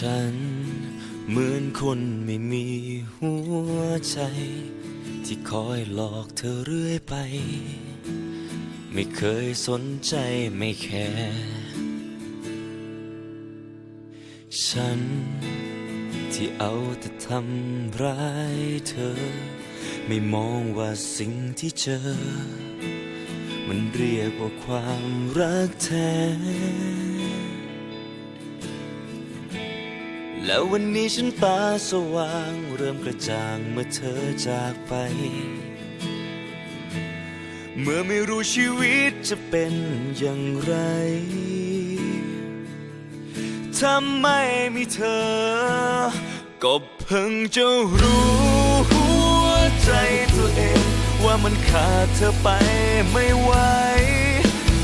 ฉัน เหมือนคนไม่มีหัวใจ ที่คอยหลอกเธอเรื่อยไป ไม่เคยสนใจไม่แคร์ฉัน ที่เอาแต่ทำร้ายเธอ ไม่มองว่าสิ่งที่เจอ มันเรียกว่าความรักแท้ แล้ววันนี้ฉันตาสว่างเริ่มกระจ่างเมื่อเธอจากไป เมื่อไม่รู้ชีวิตจะเป็นอย่างไร ถ้าไม่มีเธอ ก็เพิ่งจะรู้หัวใจตัวเอง ว่ามันขาดเธอไปไม่ไหว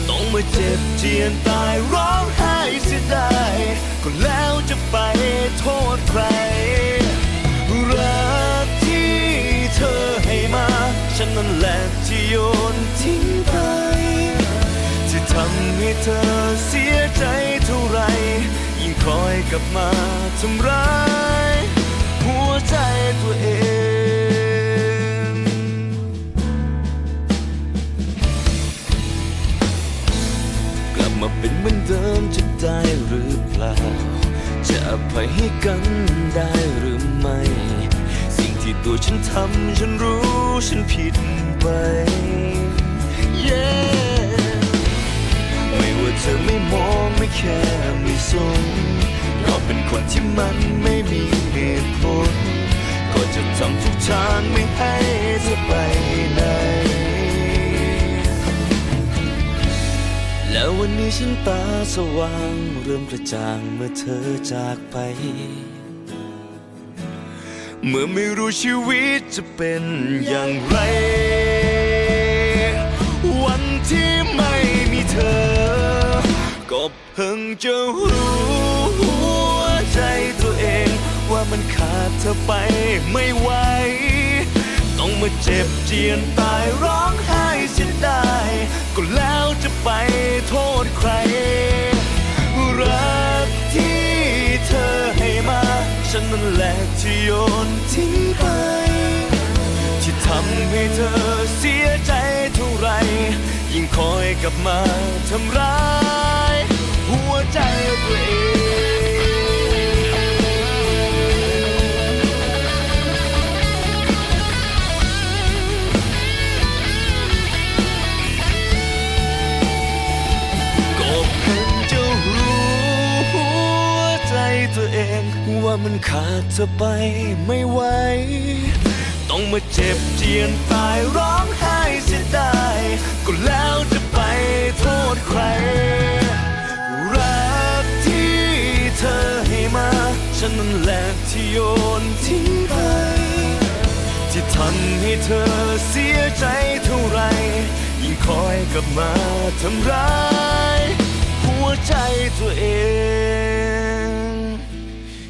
ต้องมาเจ็บเจียนตายร้องไห้ เสียดายก็แล้วจะไปโทษใคร รักที่เธอให้มา ฉันนั่นแหละที่โยนทิ้งไป ที่ทำให้เธอเสียใจเท่าไร ยิ่งคอยกลับมาทำร้าย มาเป็นเหมือนเดิมจะได้หรือเปล่า จะอภัยให้กันได้หรือไม่ สิ่งที่ตัวฉันทำฉันรู้ฉันผิดไป yeah ไม่ว่าเธอไม่มองไม่แค่ไม่สนก็เป็นคนที่มันไม่มีเหตุผลก็จะทำทุกทางไม่ แล้ววันนี้ฉันตาสว่างเริ่มกระจ่างเมื่อเธอจากไป เมื่อไม่รู้ชีวิตจะเป็นอย่างไร วันที่ไม่มีเธอ ก็เพิ่งจะรู้หัวใจตัวเอง ว่ามันขาดเธอไปไม่ไหว ต้องมาเจ็บเจียนตายร้องไห้เสียดายก็แล้วจะไป ทิ้งไป ที่ทำให้เธอเสียใจเท่าไร ยิ่งคอยกลับมาทำร้าย หัวใจตัวเอง มันขาดเธอไปไม่ไหว ต้องมาเจ็บเจียนตายร้องไห้เสียดายก็แล้วจะไปโทษใคร รักที่เธอให้มา ฉันนั่นแหละที่โยนทิ้งไป ที่ทำให้เธอเสียใจเท่าไร ยิ่งคอยกลับมาทำร้าย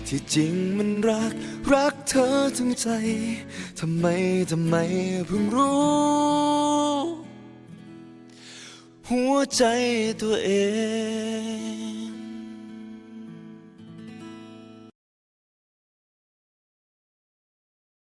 ที่จริงมันรัก รักเธอทั้งใจ ทำไม ทำไมเพิ่งรู้ หัวใจตัวเอง